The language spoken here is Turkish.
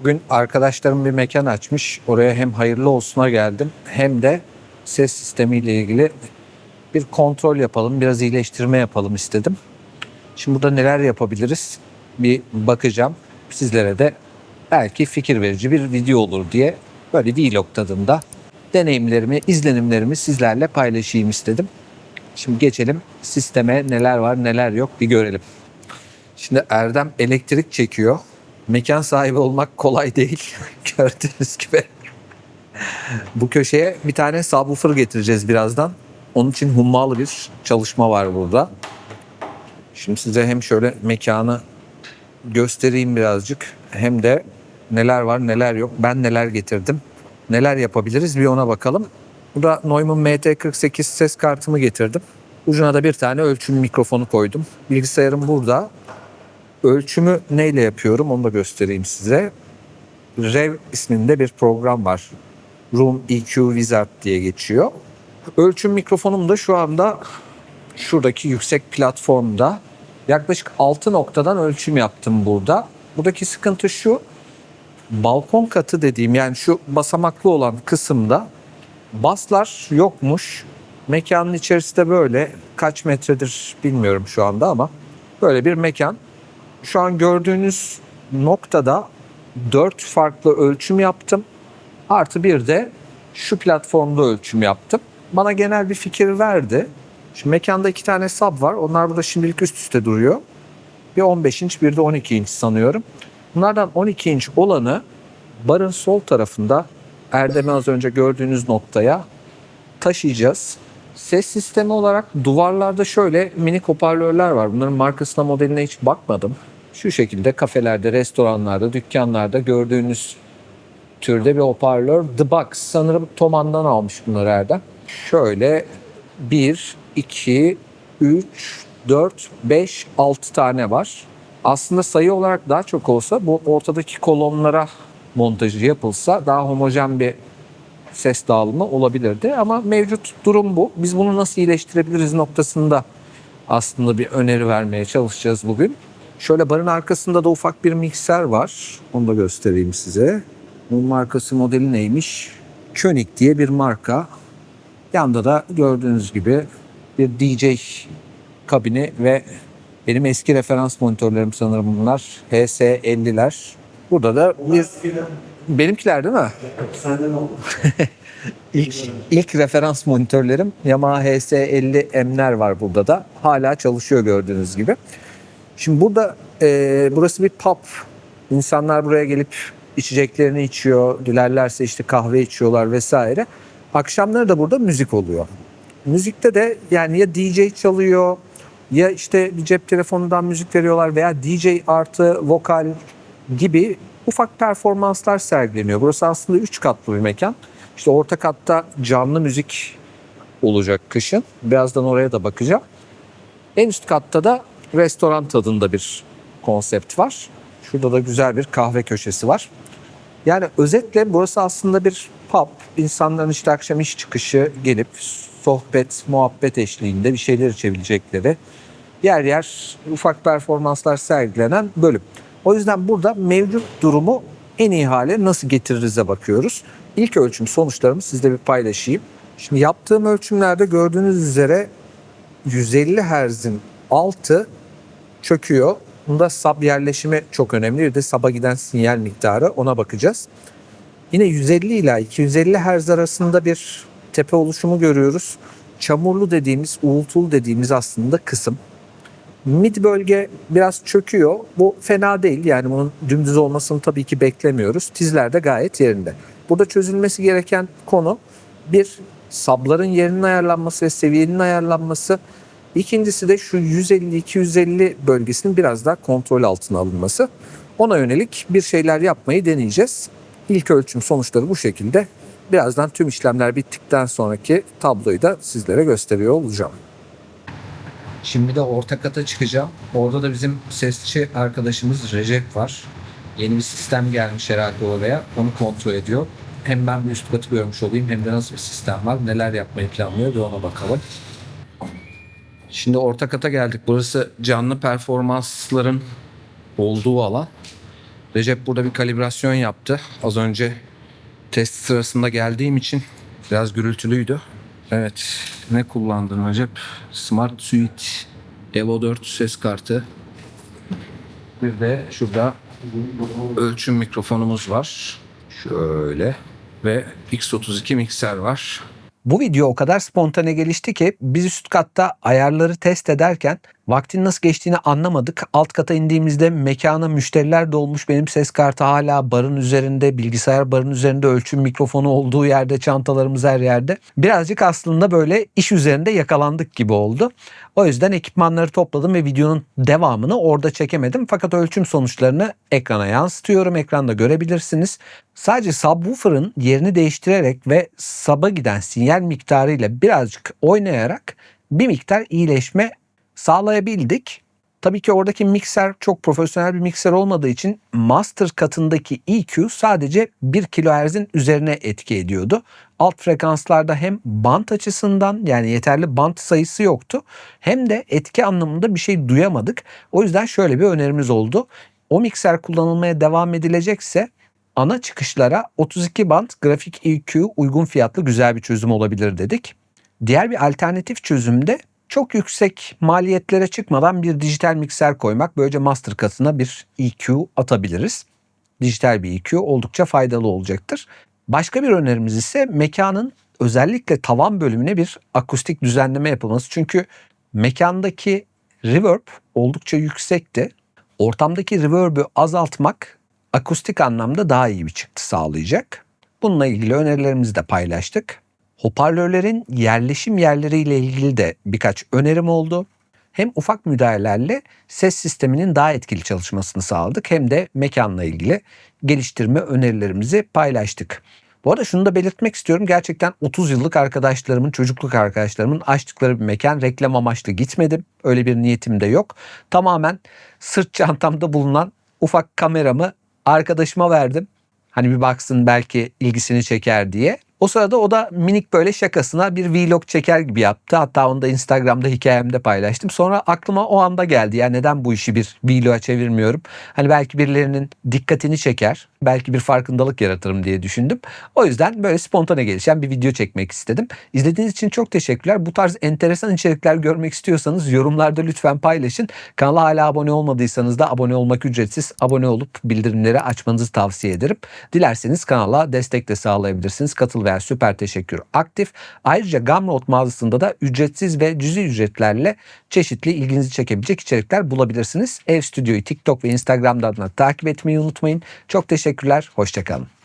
Bugün arkadaşlarım bir mekan açmış. Oraya hem hayırlı olsuna geldim hem de ses sistemiyle ilgili bir kontrol yapalım, biraz iyileştirme yapalım istedim. Şimdi burada neler yapabiliriz bir bakacağım. Sizlere de belki fikir verici bir video olur diye böyle vlog tadında deneyimlerimi, izlenimlerimi sizlerle paylaşayım istedim. Şimdi geçelim sisteme neler var neler yok bir görelim. Şimdi Erdem elektrik çekiyor. Mekan sahibi olmak kolay değil. Gördüğünüz gibi. Bu köşeye bir tane subwoofer getireceğiz birazdan. Onun için hummalı bir çalışma var burada. Şimdi size hem şöyle mekanı göstereyim birazcık hem de neler var neler yok. Ben neler getirdim. Neler yapabiliriz bir ona bakalım. Burada Neumann MT48 ses kartımı getirdim. Ucuna da bir tane ölçüm mikrofonu koydum. Bilgisayarım burada. Ölçümü neyle yapıyorum onu da göstereyim size. Rev isminde bir program var. Room EQ Wizard diye geçiyor. Ölçüm mikrofonum da şu anda şuradaki yüksek platformda. Yaklaşık 6 noktadan ölçüm yaptım burada. Buradaki sıkıntı şu. Balkon katı dediğim yani şu basamaklı olan kısımda baslar yokmuş. Mekanın içerisi de böyle kaç metredir bilmiyorum şu anda ama böyle bir mekan. Şu an gördüğünüz noktada 4 farklı ölçüm yaptım. Artı bir de şu platformda ölçüm yaptım. Bana genel bir fikir verdi. Şimdi mekanda iki tane sub var. Onlar burada şimdilik üst üste duruyor. Bir 15 inç bir de 12 inç sanıyorum. Bunlardan 12 inç olanı barın sol tarafında Erdem'i az önce gördüğünüz noktaya taşıyacağız. Ses sistemi olarak duvarlarda şöyle mini hoparlörler var. Bunların markasına modeline hiç bakmadım. Şu şekilde kafelerde, restoranlarda, dükkanlarda gördüğünüz türde bir hoparlör. The Box sanırım Thoman'dan almış bunları Erdem. Şöyle 1, 2, 3, 4, 5, 6 tane var. Aslında sayı olarak daha çok olsa bu ortadaki kolonlara montajı yapılsa daha homojen bir ses dağılımı olabilirdi. Ama mevcut durum bu. Biz bunu nasıl iyileştirebiliriz noktasında aslında bir öneri vermeye çalışacağız bugün. Şöyle barın arkasında da ufak bir mikser var. Onu da göstereyim size. Bu markası modeli neymiş? König diye bir marka. Yanda da gördüğünüz gibi bir DJ kabini ve benim eski referans monitörlerim sanırım bunlar. HS50'ler. Burada da bir benimkiler değil mi? İlk, ilk referans monitörlerim Yamaha HS50M'ler var burada da. Hala çalışıyor gördüğünüz gibi. Şimdi burada e, burası bir pub. İnsanlar buraya gelip içeceklerini içiyor. Dilerlerse işte kahve içiyorlar vesaire. Akşamları da burada müzik oluyor. Müzikte de yani ya DJ çalıyor ya işte bir cep telefonundan müzik veriyorlar veya DJ artı vokal gibi ufak performanslar sergileniyor. Burası aslında 3 katlı bir mekan. İşte orta katta canlı müzik olacak kışın. Birazdan oraya da bakacağım. En üst katta da restoran tadında bir konsept var. Şurada da güzel bir kahve köşesi var. Yani özetle burası aslında bir pub. İnsanların işte akşam iş çıkışı gelip sohbet, muhabbet eşliğinde bir şeyler içebilecekleri yer yer ufak performanslar sergilenen bölüm. O yüzden burada mevcut durumu en iyi hale nasıl getiririze bakıyoruz. İlk ölçüm sonuçlarımı sizle bir paylaşayım. Şimdi yaptığım ölçümlerde gördüğünüz üzere 150 Hz'in altı çöküyor. Bunda sab yerleşimi çok önemli. Bir de saba giden sinyal miktarı ona bakacağız. Yine 150 ila 250 Hz arasında bir tepe oluşumu görüyoruz. Çamurlu dediğimiz, uğultulu dediğimiz aslında kısım. Mid bölge biraz çöküyor. Bu fena değil. Yani bunun dümdüz olmasını tabii ki beklemiyoruz. Tizler de gayet yerinde. Burada çözülmesi gereken konu bir sabların yerinin ayarlanması ve seviyenin ayarlanması. İkincisi de şu 150-250 bölgesinin biraz daha kontrol altına alınması. Ona yönelik bir şeyler yapmayı deneyeceğiz. İlk ölçüm sonuçları bu şekilde. Birazdan tüm işlemler bittikten sonraki tabloyu da sizlere gösteriyor olacağım. Şimdi de orta kata çıkacağım. Orada da bizim sesçi arkadaşımız Recep var. Yeni bir sistem gelmiş herhalde oraya. Onu kontrol ediyor. Hem ben bir üst katı görmüş olayım hem de nasıl bir sistem var, neler yapmayı planlıyor bir ona bakalım. Şimdi orta kata geldik. Burası canlı performansların olduğu alan. Recep burada bir kalibrasyon yaptı. Az önce test sırasında geldiğim için biraz gürültülüydü. Evet. Ne kullandın Recep? Smart Suite Evo 4 ses kartı. Bir de şurada ölçüm mikrofonumuz var. Şöyle. Ve X32 mikser var. Bu video o kadar spontane gelişti ki biz üst katta ayarları test ederken vaktin nasıl geçtiğini anlamadık. Alt kata indiğimizde mekana müşteriler dolmuş. Benim ses kartı hala barın üzerinde, bilgisayar barın üzerinde, ölçüm mikrofonu olduğu yerde, çantalarımız her yerde. Birazcık aslında böyle iş üzerinde yakalandık gibi oldu. O yüzden ekipmanları topladım ve videonun devamını orada çekemedim. Fakat ölçüm sonuçlarını ekrana yansıtıyorum. Ekranda görebilirsiniz. Sadece subwoofer'ın yerini değiştirerek ve sub'a giden sinyal miktarıyla birazcık oynayarak bir miktar iyileşme sağlayabildik. Tabii ki oradaki mikser çok profesyonel bir mikser olmadığı için master katındaki EQ sadece 1 kHz'in üzerine etki ediyordu. Alt frekanslarda hem bant açısından yani yeterli bant sayısı yoktu hem de etki anlamında bir şey duyamadık. O yüzden şöyle bir önerimiz oldu. O mikser kullanılmaya devam edilecekse ana çıkışlara 32 band grafik EQ uygun fiyatlı güzel bir çözüm olabilir dedik. Diğer bir alternatif çözümde çok yüksek maliyetlere çıkmadan bir dijital mikser koymak. Böylece master katına bir EQ atabiliriz. Dijital bir EQ oldukça faydalı olacaktır. Başka bir önerimiz ise mekanın özellikle tavan bölümüne bir akustik düzenleme yapılması. Çünkü mekandaki reverb oldukça yüksekti. Ortamdaki reverb'ü azaltmak akustik anlamda daha iyi bir çıktı sağlayacak. Bununla ilgili önerilerimizi de paylaştık. Hoparlörlerin yerleşim yerleriyle ilgili de birkaç önerim oldu. Hem ufak müdahalelerle ses sisteminin daha etkili çalışmasını sağladık hem de mekanla ilgili geliştirme önerilerimizi paylaştık. Bu arada şunu da belirtmek istiyorum. Gerçekten 30 yıllık arkadaşlarımın, çocukluk arkadaşlarımın açtıkları bir mekan. Reklam amaçlı gitmedim. Öyle bir niyetim de yok. Tamamen sırt çantamda bulunan ufak kameramı arkadaşıma verdim. Hani bir baksın belki ilgisini çeker diye. O sırada o da minik böyle şakasına bir vlog çeker gibi yaptı. Hatta onu da Instagram'da hikayemde paylaştım. Sonra aklıma o anda geldi. Ya neden bu işi bir vlog'a çevirmiyorum? Hani belki birilerinin dikkatini çeker. Belki bir farkındalık yaratırım diye düşündüm. O yüzden böyle spontane gelişen bir video çekmek istedim. İzlediğiniz için çok teşekkürler. Bu tarz enteresan içerikler görmek istiyorsanız yorumlarda lütfen paylaşın. Kanala hala abone olmadıysanız da abone olmak ücretsiz. Abone olup bildirimleri açmanızı tavsiye ederim. Dilerseniz kanala destek de sağlayabilirsiniz. Katıl veya süper teşekkür aktif. Ayrıca Gumroad mağazasında da ücretsiz ve cüzi ücretlerle çeşitli ilginizi çekebilecek içerikler bulabilirsiniz. Ev Stüdyo'yu TikTok ve Instagram'dan da takip etmeyi unutmayın. Çok teşekkürler, hoşçakalın.